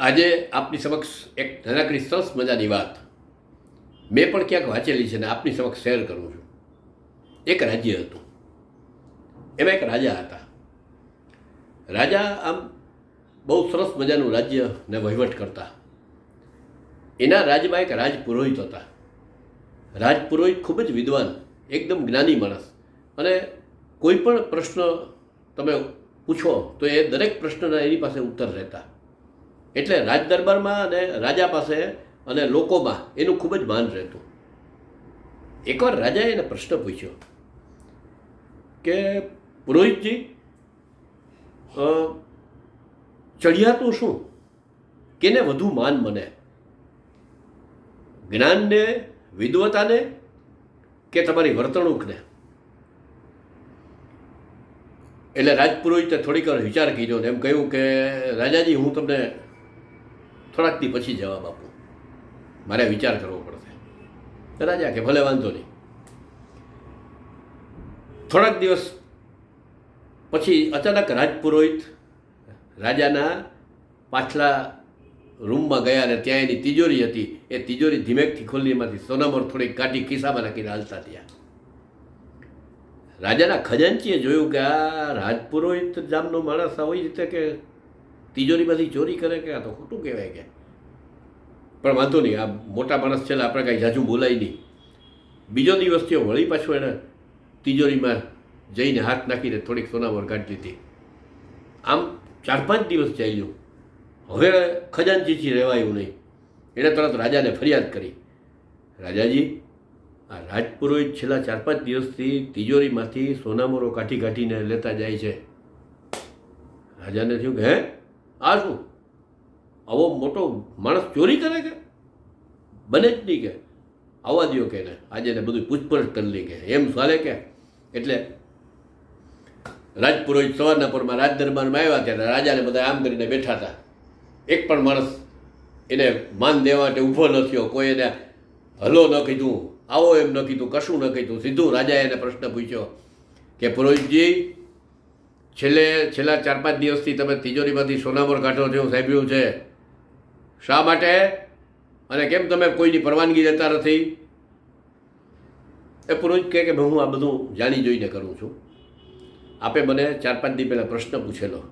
આજે આપની સમક્ષ એક નાનકડી સરસ મજાની વાત. મેં પણ ક્યાંક વાંચેલી છે ને આપની સમક્ષ શેર કરું છું. એક રાજ્ય હતું. એમાં એક રાજા હતા. રાજા આમ બહુ સરસ મજાનું રાજ્ય ને વહીવટ કરતા. એના રાજમાં એક રાજપુરોહિત હતા. રાજપુરોહિત ખૂબ જ વિદ્વાન, એકદમ જ્ઞાની માણસ. અને કોઈ પણ પ્રશ્ન તમે પૂછો તો એ દરેક પ્રશ્નના એની પાસે ઉત્તર રહેતા. એટલે રાજ દરબારમાં અને રાજા પાસે અને લોકોમાં એનું ખૂબ જ માન રહેતું. એકવાર રાજાએ એને પ્રશ્ન પૂછ્યો કે, પુરોહિતજી ચડિયાતું શું? કેને વધુ માન મને? જ્ઞાનને વિદ્વતાને કે તમારી વર્તણૂકને? એટલે રાજપુરોહિતે થોડીક વાર વિચાર કર્યો એમ કહ્યું કે, રાજાજી, હું તમને થોડાક દી પછી જવાબ આપું. મારે વિચાર કરવો પડશે. રાજા કે ભલે વાંધો નહીં. થોડાક દિવસ પછી અચાનક રાજપુરોહિત રાજાના પાછલા રૂમમાં ગયા અને ત્યાં એની તિજોરી હતી. એ તિજોરી ધીમેકથી ખોલી એમાંથી સોનામોર થોડીક કાઢી ખિસ્સામાં નાખીને હાલતા થયા. રાજાના ખજાનચીએ જોયું કે આ રાજપુરોહિત જામનો માણસ આવી રીતે કે તિજોરીમાંથી ચોરી કરે કે આ તો ખોટું કહેવાય કે? પણ વાંધો નહીં, આ મોટા માણસ છે આપણે કાંઈ જાજુ બોલાય નહીં. બીજો દિવસ થયો, વળી પાછું એણે તિજોરીમાં જઈને હાથ નાખીને થોડીક સોનાવર કાઢી દીધી. આમ ચાર પાંચ દિવસ ચાલ્યું. હવે ખજાનચીથી રહેવાયું નહીં. એણે તરત રાજાને ફરિયાદ કરી. રાજાજી, આ રાજપુરોહિત છેલ્લા ચાર પાંચ દિવસથી તિજોરીમાંથી સોનામોરો કાઢી કાઢીને લેતા જાય છે. રાજાને થયું કે, હે? આ શું? આવો મોટો માણસ ચોરી કરે કે? બને જ નહીં કે. આવવા દ્યો કે ને આજે એને બધું પૂછપરછ કરી લે કે. એમ ચાલે કે? એટલે રાજપુરોહિત સવારના પરમાં રાજ દરબારમાં આવ્યા ત્યારે રાજાને બધા આમ કરીને બેઠા હતા. એક પણ માણસ એને માન દેવા માટે ઊભો ન થયો. કોઈ એને હલો ન કીધું, આવો એમ ન કીધું, કશું ન કીધું. સીધું રાજાએ એને પ્રશ્ન પૂછ્યો કે, પુરોહિતજી છેલ્લે, છેલ્લા ચાર પાંચ દિવસથી તમે તિજોરીમાંથી સોનામોર કાઢો છો એવું સાંભળ્યું છે. શા માટે? અને કેમ તમે કોઈની પરવાનગી લેતા નથી? એ પુરુષ કહે કે હું આ બધું જાણી જોઈને કરું છું. આપે મને ચાર પાંચ દી પહેલાં પ્રશ્ન પૂછેલો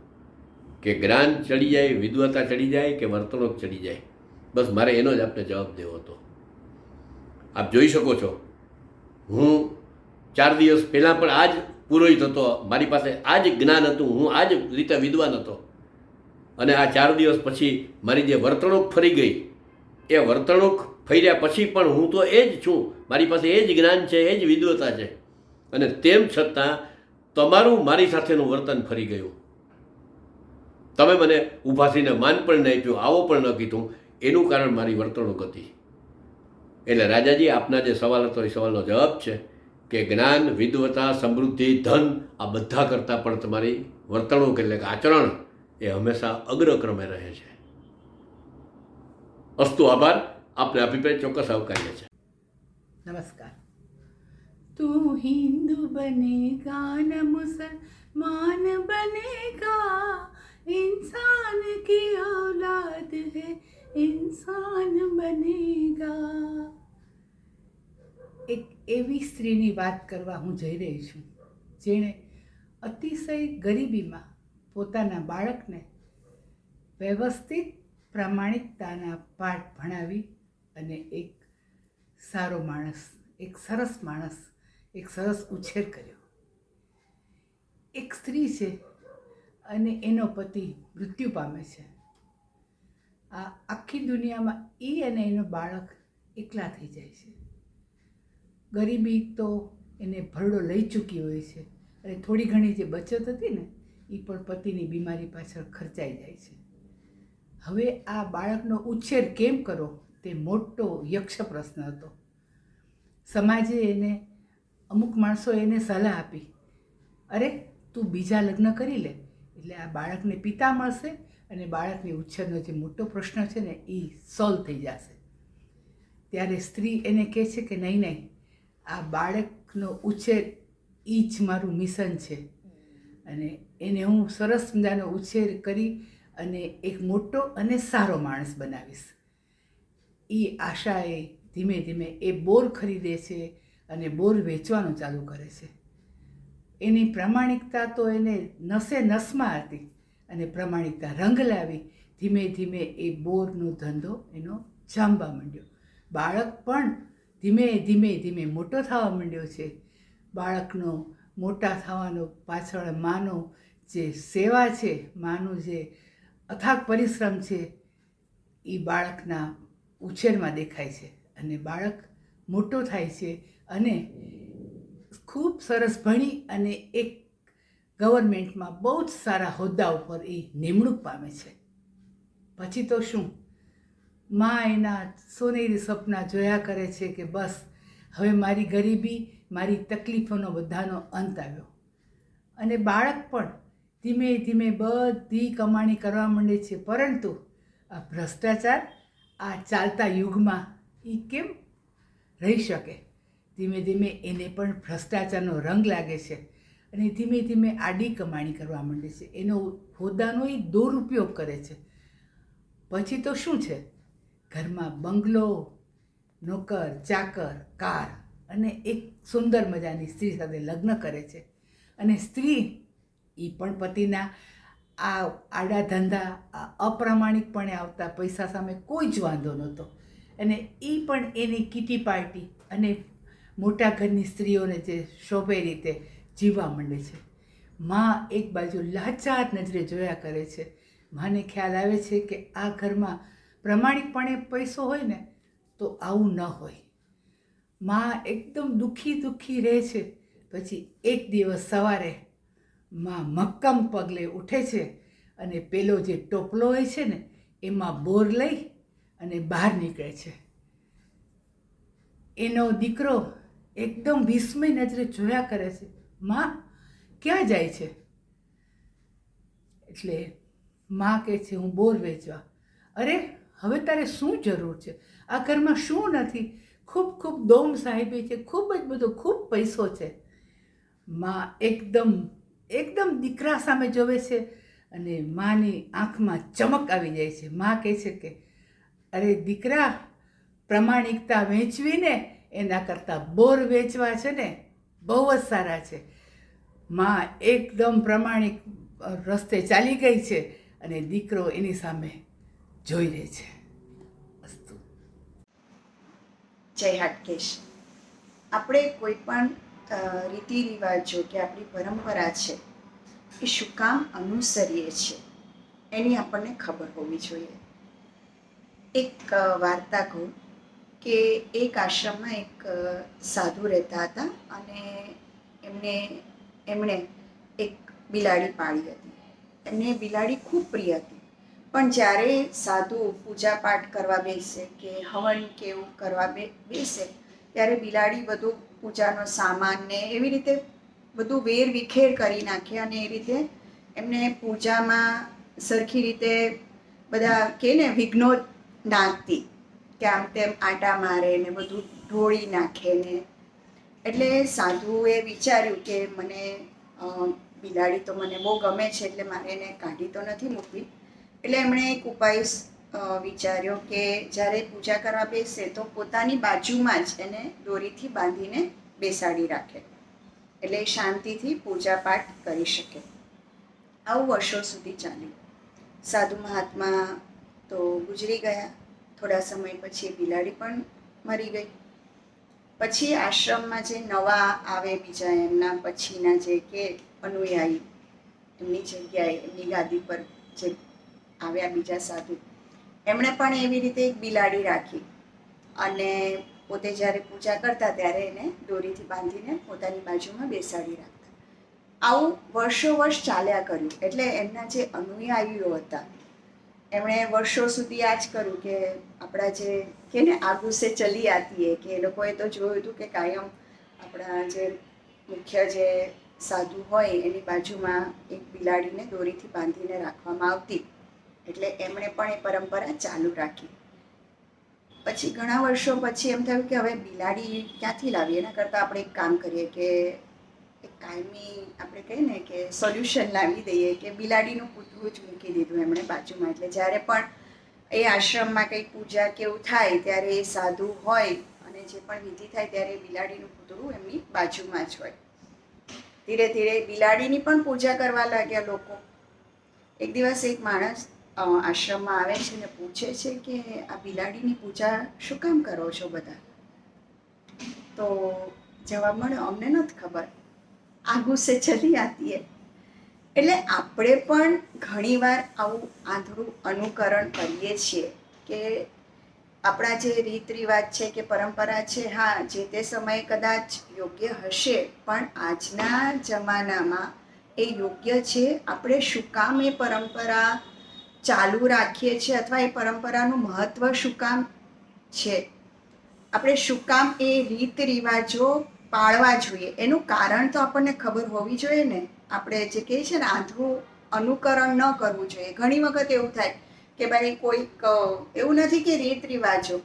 કે જ્ઞાન ચડી જાય વિદ્વતા ચડી જાય કે વર્તણૂક ચડી જાય? બસ મારે એનો જ આપને જવાબ દેવો હતો. આપ જોઈ શકો છો. હું ચાર દિવસ પહેલાં પણ આ જ પુરોહિત હતો, મારી પાસે આ જ જ્ઞાન હતું, હું આ જ રીતે વિદ્વાન હતો. અને આ ચાર દિવસ પછી મારી જે વર્તણૂક ફરી ગઈ. એ વર્તણૂક ફર્યા પછી પણ હું તો એ જ છું. મારી પાસે એ જ જ્ઞાન છે, એ જ વિદ્વતા છે. અને તેમ છતાં તમારું મારી સાથેનું વર્તન ફરી ગયું. તમે મને ઊભા થઈને માન પણ નહીં આપ્યું, આવો પણ ન કીધું. એનું કારણ મારી વર્તણૂક હતી. એટલે રાજાજી, આપના જે સવાલ હતો, એ સવાલનો જવાબ છે. કે જ્ઞાન વિદ્વતા સમૃદ્ધિ ધન આ બધા કરતાં પણ તમારી વર્તણૂક એટલે કે આચરણ એ હંમેશા અગ્રક્રમે રહે છે અસ્તુ આભાર આપને અભિપ્રાય ચોક્કસ આવકાર્ય છે नमस्कार तू हिंदू बनेगा न मुसलमान बनेगा इंसान की औलाद है इंसान बनेगा એક એવી સ્ત્રીની વાત કરવા હું જઈ રહી છું, જેણે અતિશય ગરીબીમાં પોતાના બાળકને વ્યવસ્થિત પ્રામાણિકતાના પાઠ ભણાવી અને એક સારો માણસ, એક સરસ માણસ, એક સરસ ઉછેર કર્યો. એક સ્ત્રી છે અને એનો પતિ મૃત્યુ પામે છે. આ આખી દુનિયામાં એ અને એનો બાળક એકલા થઈ જાય છે. ગરીબી તો એને ભરડો લઈ ચૂકી હોય છે. અને થોડી ઘણી જે બચત હતી ને, એ પણ પતિની બીમારી પાછળ ખર્ચાઈ જાય છે. હવે આ બાળકનો ઉછેર કેમ કરો? તે મોટો યક્ષ પ્રશ્ન હતો. સમાજે એને, અમુક માણસો એને સલાહ આપી. અરે, તું બીજા લગ્ન કરી લે. એટલે આ બાળકને પિતા મળશે અને બાળકની ઉછેરનો જે મોટો પ્રશ્ન છે ને એ સોલ્વ થઈ જશે. ત્યારે સ્ત્રી એને કહે છે કે, નહીં નહીં આ બાળકનો ઉછેર એ જ મારું મિશન છે. અને એને હું સરસ મજાનો ઉછેર કરી અને એક મોટો અને સારો માણસ બનાવીશ. એ આશાએ ધીમે ધીમે એ બોર ખરીદે છે અને બોર વેચવાનું ચાલુ કરે છે. એની પ્રામાણિકતા તો એને નસે નસમાં હતી અને પ્રામાણિકતા રંગ લાવી ધીમે ધીમે એ બોરનો ધંધો એનો જામવા માંડ્યો. બાળક પણ ધીમે ધીમે ધીમે મોટો થવા માંડ્યો છે. બાળકનો, મોટા થવાનો પાછળ માનો જે સેવા છે, માનું જે અથાગ પરિશ્રમ છે એ બાળકના ઉછેરમાં દેખાય છે અને બાળક મોટો થાય છે અને ખૂબ સરસ ભણી અને એક ગવર્મેન્ટમાં બહુ જ સારા હોદ્દા ઉપર એ નિમણૂક પામે છે. પછી તો શું? માં એના સોનેરી સપના જોયા કરે છે કે બસ, હવે મારી ગરીબી, મારી તકલીફોનો બધાનો અંત આવ્યો. અને બાળક પણ ધીમે ધીમે બધી કમાણી કરવા માંડે છે, પરંતુ આ ભ્રષ્ટાચાર આ ચાલતા યુગમાં એ કેમ રહી શકે? ધીમે ધીમે એને પણ ભ્રષ્ટાચારનો રંગ લાગે છે અને ધીમે ધીમે આડી કમાણી કરવા માંડે છે. એનો હોદ્દાનો એ દુરુપયોગ કરે છે. પછી તો શું છે? ઘરમાં બંગલો, નોકર, ચાકર, કાર અને એક સુંદર મજાની સ્ત્રી સાથે લગ્ન કરે છે. અને સ્ત્રી એ પણ પતિના આ આડા ધંધા, આ અપ્રામાણિકપણે આવતા પૈસા સામે કોઈ જ વાંધો નહોતો. અને એ પણ એની કીટી પાર્ટી અને મોટા ઘરની સ્ત્રીઓને જે શોભે રીતે જીવવા માંડે છે. માં એક બાજુ લાચાર નજરે જોયા કરે છે. માને ખ્યાલ આવે છે કે આ ઘરમાં પ્રમાણિકપણે પૈસો હોય ને, તો આવું ન હોય. માં એકદમ દુઃખી દુઃખી રહે છે, પછી એક દિવસ સવારે માં મક્કમ પગલે ઉઠે છે અને પેલો જે ટોપલો હોય છે ને, એમાં બોર લઈ અને બહાર નીકળે છે. એનો દીકરો એકદમ વિસ્મય નજરે જોયા કરે છે, માં, ક્યાં જાય છે? એટલે માં કહે છે, હું બોર વેચવા. અરે હવે તારે શું જરૂર છે? આ ઘરમાં શું નથી? ખૂબ ખૂબ દોમ સાહેબી છે, ખૂબ જ બધો ખૂબ પૈસો છે. માં એકદમ એકદમ દીકરા સામે જોવે છે અને માની આંખમાં ચમક આવી જાય છે. માં કહે છે કે, અરે દીકરા, પ્રમાણિકતા વેચવીને એના કરતાં બોર વેચવા છે ને, બહુ જ સારા છે. માં એકદમ પ્રમાણિક રસ્તે ચાલી ગઈ છે અને દીકરો એની સામે જોઈ રહી છે. જય હાટકેશ. આપણે કોઈ પણ રીતિ રિવાજો કે આપણી પરંપરા છે એ શું કામ અનુસરીએ છીએ એની આપણને ખબર હોવી જોઈએ. એક વાર્તા કહું કે એક આશ્રમમાં એક સાધુ રહેતા હતા અને એમને, એમણે એક બિલાડી પાળી હતી. એમને બિલાડી ખૂબ પ્રિય હતી. પણ જ્યારે સાધુ પૂજા પાઠ કરવા બેસે કે હવન કે એવું કરવા બેસે, ત્યારે બિલાડી બધું પૂજાનો સામાન ને એવી રીતે બધું વેર વિખેર કરી નાખે અને એ રીતે એમને પૂજામાં સરખી રીતે બધા કે ને વિઘ્નો નાખતી કે આમ તેમ આટા મારે ને બધું ઢોળી નાખે ને. એટલે સાધુએ વિચાર્યું કે મને બિલાડી તો મને બહુ ગમે છે એટલે મારે એને કાઢી તો નથી મૂકવી. એટલે એમણે એક ઉપાય વિચાર્યો કે જ્યારે પૂજા કરવા બેસે તો પોતાની બાજુમાં જ એને દોરીથી બાંધીને બેસાડી રાખે. એટલે શાંતિથી પૂજા પાઠ કરી શકે. આવું વર્ષો સુધી ચાલ્યું. સાધુ મહાત્મા તો ગુજરી ગયા. થોડા સમય પછી બિલાડી પણ મરી ગઈ. પછી આશ્રમમાં જે નવા આવે બીજા એમના પછીના જે કે અનુયાયી, એમની જગ્યાએ, એમની ગાદી પર જે આવ્યા બીજા સાધુ. એમણે પણ એવી રીતે એક બિલાડી રાખી અને પોતે જ્યારે પૂજા કરતા ત્યારે એને દોરીથી બાંધીને પોતાની બાજુમાં બેસાડી રાખતા. આવું વર્ષો વર્ષ ચાલ્યા કર્યું. એટલે એમના જે અનુયાયીઓ હતા, એમણે વર્ષો સુધી આ જ કર્યું કે આપણા જે કે ને આગુ સે ચલી આતી હે, કે એ લોકોએ તો જોયું હતું કે કાયમ આપણા જે મુખ્ય જે સાધુ હોય એની બાજુમાં એક બિલાડીને દોરીથી બાંધીને રાખવામાં આવતી. એટલે એમણે પણ એ પરંપરા ચાલુ રાખી. પછી ઘણા વર્ષો પછી એમ થયું કે હવે બિલાડી ક્યાંથી લાવીએ? એના કરતાં આપણે એક કામ કરીએ કે એક કાયમી આપણે કહીએ ને કે સોલ્યુશન લાવી દઈએ કે બિલાડીનું પૂતળું જ મૂકી દીધું એમણે બાજુમાં. એટલે જ્યારે પણ એ આશ્રમમાં કંઈક પૂજા કે એવું થાય ત્યારે એ સાધુ હોય અને જે પણ વિધિ થાય ત્યારે બિલાડીનું પૂતળું એમની બાજુમાં જ હોય. ધીરે ધીરે બિલાડીની પણ પૂજા કરવા લાગ્યા લોકો. એક દિવસ એક માણસ આશ્રમમાં આવે છે ને પૂછે છે કે આ બિલાડીની પૂજા શું કામ કરો છો બધા? તો જવાબ મળ્યો, અમને નથી ખબર. આ ગુસ્સે ચલી આતી એટલે આપણે પણ ઘણીવાર આવું આંધળું અનુકરણ કરીએ છીએ કે આપણા જે રીત રિવાજ છે કે પરંપરા છે, હા, જે તે સમયે કદાચ યોગ્ય હશે, પણ આજના જમાનામાં એ યોગ્ય છે? આપણે શું કામ એ પરંપરા ચાલુ રાખીએ છીએ અથવા એ પરંપરાનું મહત્ત્વ શું કામ છે? આપણે શું કામ એ રીત રિવાજો પાળવા જોઈએ? એનું કારણ તો આપણને ખબર હોવી જોઈએ ને. આપણે જે કહીએ છીએ ને આંધળું અનુકરણ ન કરવું જોઈએ. ઘણી વખત એવું થાય કે ભાઈ કોઈક એવું નથી કે રીત રિવાજો.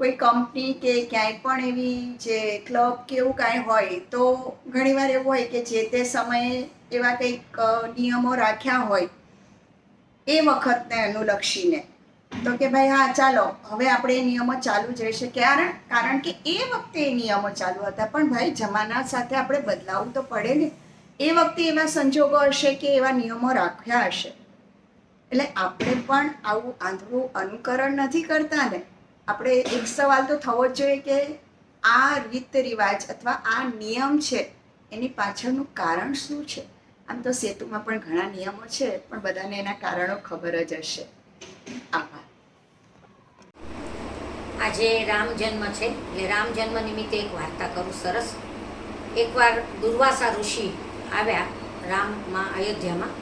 કોઈ કંપની કે ક્યાંય પણ એવી જે ક્લબ કે એવું કાંઈ હોય તો ઘણીવાર એવું હોય કે જે તે સમયે એવા કંઈક નિયમો રાખ્યા હોય એ વખતને અનુલક્ષીને. તો કે ભાઈ, હા, ચાલો, હવે આપણે એ નિયમો ચાલુ જ રહેશે. કારણ કારણ કે એ વખતે એ નિયમો ચાલુ હતા. પણ ભાઈ, જમાના સાથે આપણે બદલાવવું તો પડે ને. એ વખતે એવા સંજોગો હશે કે એવા નિયમો રાખ્યા હશે. એટલે આપણે પણ આવું આંધળું અનુકરણ નથી કરતા ને. આપણે એક સવાલ તો થવો જ જોઈએ કે આ રીત રિવાજ અથવા આ નિયમ છે, એની પાછળનું કારણ શું છે? આમ તો સેતુમાં પણ ઘણા નિયમો છે, પણ બધાને એના કારણો ખબર જ હશે. આભાર. આજે રામ જન્મ છે, એટલે રામ જન્મ નિમિત્તે એક વાર્તા કરું સરસ. એકવાર દુર્વાસા ઋષિ આવ્યા રામમાં અયોધ્યામાં,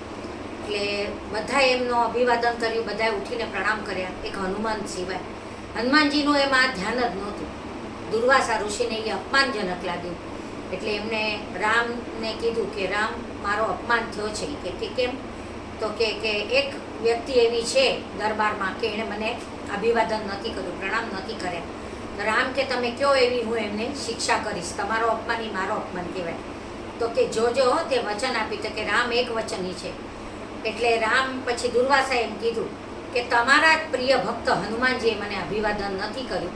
એટલે બધાએ એમનો અભિવાદન કર્યું, બધાએ ઉઠીને પ્રણામ કર્યા, એક હનુમાન સિવાય. હનુમાનજીનું એમાં ધ્યાન જ નહોતું. દુર્વાસા ઋષિને એ અપમાનજનક લાગ્યું. એટલે એમણે રામને કીધું કે રામ, મારો અપમાન થયો છે. કે કેમ? તો કે કે એક વ્યક્તિ એવી છે દરબારમાં કે એણે મને અભિવાદન નથી કર્યું, પ્રણામ નથી કર્યા. રામ કે, તમે કયો એવી હું એમને શિક્ષા કરીશ? તમારો અપમાન એ મારો અપમાન કહેવાય. તો કે જોજો તે વચન આપ્યું તો કે, રામ એક વચની છે. એટલે રામ પછી દુર્વાસાએ એમ કીધું કે, તમારા જ પ્રિય ભક્ત હનુમાનજીએ મને અભિવાદન નથી કર્યું.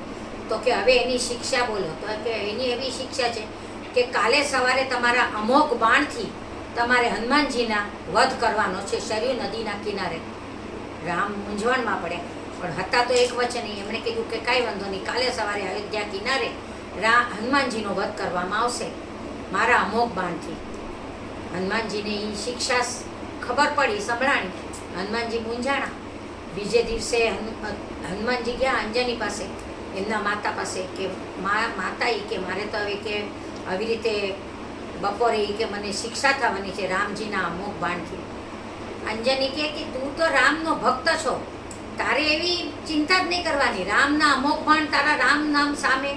તો કે, હવે એની શિક્ષા બોલો. તો કે, એની એવી શિક્ષા છે કે કાલે સવારે તમારા અમોઘ બાણથી તમારે હનુમાનજીના વધ કરવાનો છે શર્યુ નદીના કિનારે. રામ મૂંઝવણમાં પડ્યા. પણ હતા તો એક વચન એમણે કીધું કે કાંઈ વાંધો નહીં, કાલે સવારે અયોધ્યા કિનારે રા હનુમાનજીનો વધ કરવામાં આવશે, મારા અમોઘ બાણથી. હનુમાનજીને એ શિક્ષા ખબર પડી, સંભળાણી. હનુમાનજી મૂંઝાણા. બીજે દિવસે હનુ- હનુમાનજી ગયા અંજની પાસે. એમના માતા પાસે કે, મા માતા એ કે, મારે તો હવે કે આવી રીતે બપોરે કે મને શિક્ષા થવાની છે રામજીના અમુક બાણથી. અંજની કહે કે તું તો રામનો ભક્ત છો. તારે એવી ચિંતા જ નહીં કરવાની. રામના અમોક બાણ તારા રામ નામ સામે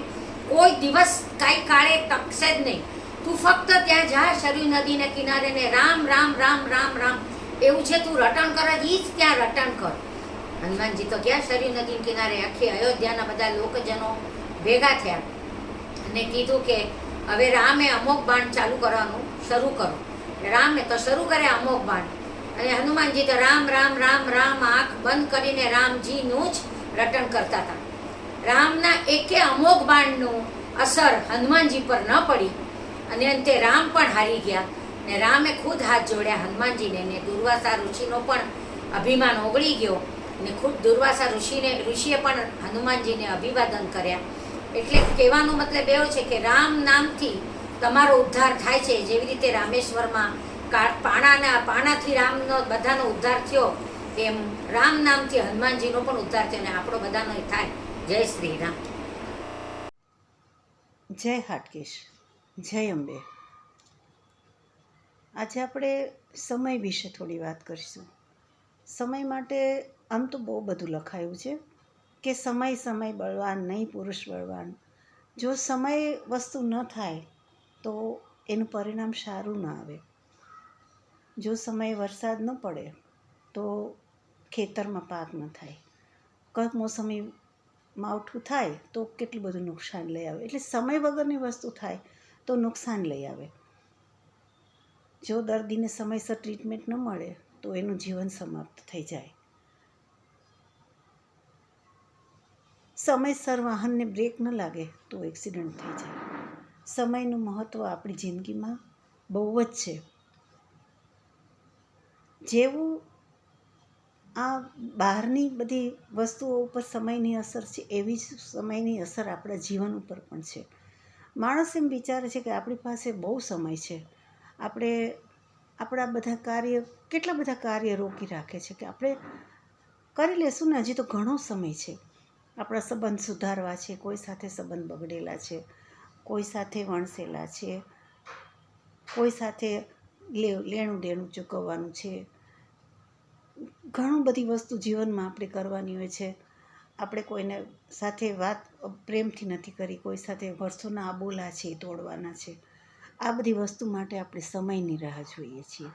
કોઈ દિવસ કાંઈ કાળે ટકશે જ નહીં. તું ફક્ત ત્યાં જા સરયુ નદીના કિનારે ને રામ રામ રામ રામ રામ. એવું છે તું રટણ કર જ જ ત્યાં રટણ કર. હનુમાનજી તો ગયા સરયુ નદી કિનારે આખી અયોધ્યાના બધા લોકજનો ભેગા થયા અને કીધું કે હવે રામે અમોક બાણ ચાલુ કરવાનું શરૂ કરો. રામે તો શરૂ કરે અમોક બાણ. અને હનુમાનજી તો રામ રામ રામ રામ, આંખ બંધ કરીને રામજીનું જ રટણ કરતા હતા. રામના એકે અમોઘ બાણનું અસર હનુમાનજી પર ન પડી. અને અંતે રામ પણ હારી ગયા. ને રામે ખુદ હાથ જોડ્યા હનુમાનજીને ને દુર્વાસા ઋષિનો પણ અભિમાન ઓગળી ગયો. ને ખુદ દુર્વાસા ઋષિને, ઋષિએ પણ હનુમાનજીને અભિવાદન કર્યા. એટલે કહેવાનો મતલબ એવો છે કે રામ નામથી તમારો ઉદ્ધાર થાય છે. જેવી રીતે રામેશ્વરમાં પાણાના, પાણાથી રામનો, બધાનો ઉદ્ધાર થયો એમ રામ નામથી હનુમાનજીનો પણ ઉદ્ધાર થયો ને આપણો બધાનો થાય. જય શ્રી રામ જય હાટકેશ. જય અંબે. આજે આપણે સમય વિશે થોડી વાત કરીશું. સમય માટે આમ તો બહુ બધું લખાયું છે. કે સમય સમય બળવાન, નહીં પુરુષ બળવાન. જો સમય વસ્તુ ન થાય, તો એનું પરિણામ સારું ન આવે. જો સમયે વરસાદ ન પડે, તો ખેતરમાં પાક ન થાય. કમોસમી માવઠું થાય, તો કેટલું બધું નુકસાન લઈ આવે. એટલે સમય વગરની વસ્તુ થાય, તો નુકસાન લઈ આવે. જો દર્દીને સમયસર ટ્રીટમેન્ટ ન મળે, તો એનું જીવન સમાપ્ત થઈ જાય. સમયસર વાહનને બ્રેક ન લાગે તો એક્સિડન્ટ થઈ જાય. સમયનું મહત્ત્વ આપણી જિંદગીમાં બહુ જ છે. જેવું આ બહારની બધી વસ્તુઓ ઉપર સમયની અસર છે, એવી જ સમયની અસર આપણા જીવન ઉપર પણ છે. માણસ એમ વિચારે છે કે આપણી પાસે બહુ સમય છે. આપણે આપણા બધા કાર્ય, કેટલા બધા કાર્ય રોકી રાખે છે કે આપણે કરી લેશું ને હજી તો ઘણો સમય છે. આપણા સંબંધ સુધારવા છે, કોઈ સાથે સંબંધ બગડેલા છે, કોઈ સાથે વણસેલા છે, કોઈ સાથે લેણું દેણું ચૂકવવાનું છે. ઘણું બધી વસ્તુ જીવનમાં આપણે કરવાની હોય છે. આપણે કોઈને સાથે વાત, પ્રેમથી નથી કરી, કોઈ સાથે વર્ષોના આબોલા છે એ તોડવાના છે. આ બધી વસ્તુ માટે આપણે સમયની રાહ જોઈએ છીએ.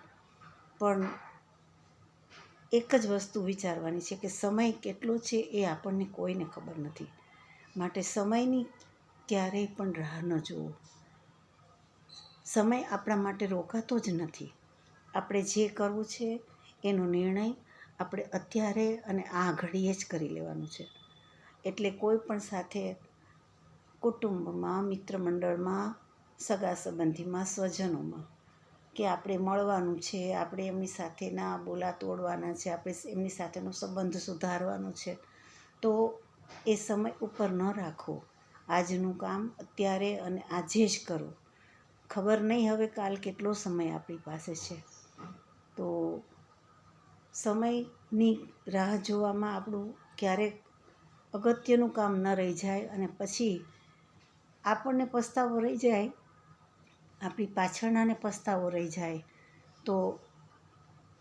પણ એક જ વસ્તુ વિચારવાની છે કે સમય કેટલો છે એ આપણને કોઈને ખબર નથી. માટે સમયની ક્યારેય પણ રાહ ન જોવો સમય આપણા માટે રોકાતો જ નથી. આપણે જે કરવું છે એનો નિર્ણય આપણે અત્યારે અને આ ઘડીએ જ કરી લેવાનું છે. એટલે કોઈ પણ સાથે કુટુંબમાં મિત્ર મંડળમાં સગા સંબંધીમાં, સ્વજનોમાં કે આપણે મળવાનું છે, આપણે એમની સાથેના બોલા તોડવાના છે, આપણે એમની સાથેનો સંબંધ સુધારવાનો છે. તો એ સમય ઉપર ન રાખો. આજનું કામ અત્યારે અને આજે જ કરો. ખબર નહીં હવે કાલ કેટલો સમય આપણી પાસે છે. તો સમયની રાહ જોવામાં આપણું ક્યારેક અગત્યનું કામ ન રહી જાય અને પછી આપણને પસ્તાવો રહી જાય આપણી પાછળનાને પસ્તાવો રહી જાય, તો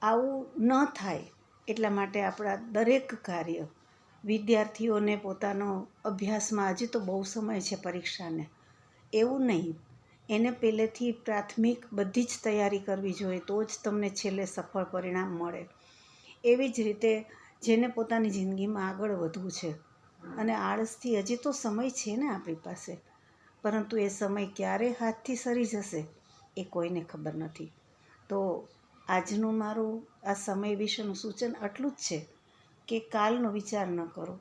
આવું ન થાય એટલા માટે આપણા દરેક કાર્ય વિદ્યાર્થીઓને પોતાનો અભ્યાસમાં હજી તો બહુ સમય છે પરીક્ષાને. એવું નહીં. એને પહેલેથી પ્રાથમિક બધી જ તૈયારી કરવી જોઈએ તો જ તમને છેલ્લે સફળ પરિણામ મળે. એવી જ રીતે જેને પોતાની જિંદગીમાં આગળ વધવું છે. અને આળસથી હજી તો સમય છે ને આપણી પાસે. પરંતુ એ સમય ક્યારે હાથથી સરી જશે એ કોઈને ખબર નથી. તો આજનું મારું આ સમય વિશેનું સૂચન આટલું જ છે કે કાલનો વિચાર ન કરો.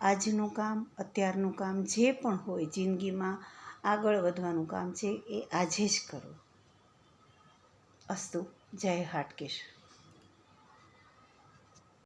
આજનું કામ, અત્યારનું કામ જે પણ હોય જિંદગીમાં આગળ વધવાનું કામ છે એ આજે જ કરો. અસ્તુ, જય હાટકેશ.